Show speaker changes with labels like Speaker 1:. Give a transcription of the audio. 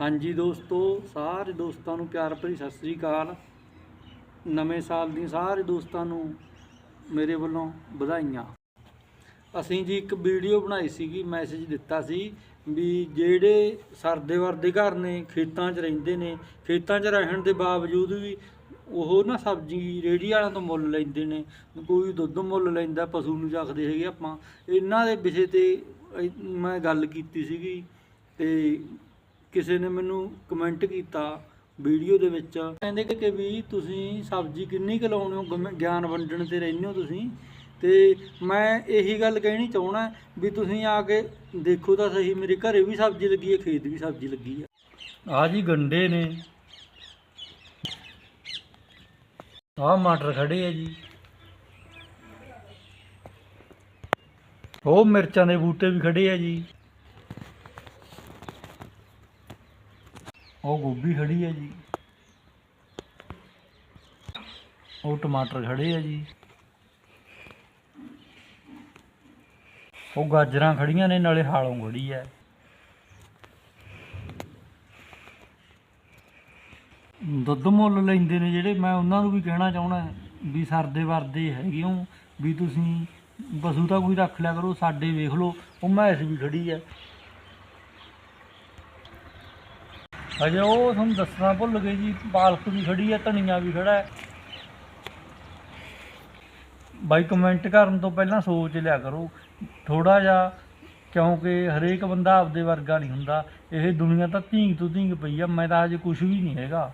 Speaker 1: ਹਾਂਜੀ ਦੋਸਤੋ, ਸਾਰੇ ਦੋਸਤਾਂ ਨੂੰ ਪਿਆਰ ਭਰੀ ਸਤਿ ਸ੍ਰੀ ਅਕਾਲ। ਨਵੇਂ ਸਾਲ ਦੀਆਂ ਸਾਰੇ ਦੋਸਤਾਂ ਨੂੰ ਮੇਰੇ ਵੱਲੋਂ ਵਧਾਈਆਂ। ਅਸੀਂ ਜੀ ਇੱਕ ਵੀਡੀਓ ਬਣਾਈ ਸੀਗੀ, ਮੈਸੇਜ ਦਿੱਤਾ ਸੀ ਵੀ ਜਿਹੜੇ ਸਰਦੇ ਵਰਦੇ ਘਰ ਨੇ, ਖੇਤਾਂ 'ਚ ਰਹਿੰਦੇ ਨੇ, ਖੇਤਾਂ 'ਚ ਰਹਿਣ ਦੇ ਬਾਵਜੂਦ ਵੀ ਉਹ ਨਾ ਸਬਜ਼ੀ ਰੇਹੜੀ ਵਾਲਿਆਂ ਤੋਂ ਮੁੱਲ ਲੈਂਦੇ ਨੇ, ਕੋਈ ਦੁੱਧ ਮੁੱਲ ਲੈਂਦਾ, ਪਸ਼ੂ ਨੂੰ ਚੱਕਦੇ ਹੈਗੇ ਆਪਾਂ। ਇਹਨਾਂ ਦੇ ਵਿਸ਼ੇ ਤੇ ਮੈਂ ਗੱਲ ਕੀਤੀ ਸੀਗੀ ਤੇ ਕਿਸੇ ਨੇ ਮੈਨੂੰ ਕਮੈਂਟ ਕੀਤਾ ਵੀਡੀਓ ਦੇ ਵਿੱਚ। ਕਹਿੰਦੇ ਕਿ ਕਿ ਵੀ ਤੁਸੀਂ ਸਬਜ਼ੀ ਕਿੰਨੀ ਕੁ ਲਾਉਣੇ ਹੋ, ਗਮ- ਗਿਆਨ ਵੰਡਣ ਤੇ ਰਹਿੰਦੇ ਹੋ ਤੁਸੀਂ। ਤੇ ਮੈਂ ਇਹੀ ਗੱਲ ਕਹਿਣੀ ਚਾਹਣਾ ਵੀ ਤੁਸੀਂ ਆ ਕੇ ਦੇਖੋ ਤਾਂ ਸਹੀ, ਮੇਰੇ ਘਰੇ ਵੀ ਸਬਜ਼ੀ ਲੱਗੀ ਹੈ, ਖੇਤ ਵੀ ਸਬਜ਼ੀ ਲੱਗੀ ਹੈ। ਆ ਜੀ ਗੰਡੇ ਨੇ। ਆਹ ਮਟਰ ਖੜੇ ਆ ਜੀ। ਉਹ ਮਿਰਚਾਂ ਦੇ ਬੂਟੇ ਵੀ ਖੜੇ ਆ ਜੀ। ਉਹ ਗੋਭੀ ਖੜੀ ਹੈ ਜੀ। ਉਹ ਟਮਾਟਰ ਖੜੇ ਆ ਜੀ। ਉਹ ਗਾਜਰਾਂ ਖੜੀਆਂ ਨੇ, ਨਾਲੇ ਹਾਲੋਂ ਖੜੀ ਹੈ। ਦੁੱਧ ਮੁੱਲ ਲੈਂਦੇ ਨੇ ਜਿਹੜੇ, ਮੈਂ ਉਹਨਾਂ ਨੂੰ ਵੀ ਕਹਿਣਾ ਚਾਹਣਾ ਵੀ ਸਰਦੇ ਵਰਦੇ ਹੈਗੇ ਹੋ, ਵੀ ਤੁਸੀਂ ਪਸ਼ੂ ਤਾਂ ਕੋਈ ਰੱਖ ਲਿਆ ਕਰੋ, ਸਾਡੇ ਵੇਖ ਲਓ, ਉਹ ਮੈਸ ਵੀ ਖੜੀ ਹੈ। ਅਜੇ ਉਹ ਤੁਹਾਨੂੰ ਦੱਸਣਾ ਭੁੱਲ ਗਏ ਜੀ, ਪਾਲਕ ਵੀ ਖੜੀ ਹੈ, ਧਨੀਆ ਵੀ ਖੜਾ ਹੈ। ਬਾਈ ਕਮੈਂਟ ਕਰਨ ਤੋਂ ਪਹਿਲਾਂ ਸੋਚ ਲਿਆ ਕਰੋ ਥੋੜਾ ਜਿਹਾ, ਕਿਉਂਕਿ ਹਰੇਕ ਬੰਦਾ ਆਪਦੇ ਵਰਗਾ ਨਹੀਂ ਹੁੰਦਾ, ਇਹ ਦੁਨੀਆ ਤਾਂ ਧੀਂਗ ਤੋਂ ਧੀਂਗ ਪਈ ਆ, ਮੈਂ ਤਾਂ ਅਜੇ ਕੁਝ ਵੀ ਨਹੀਂ ਹੈਗਾ।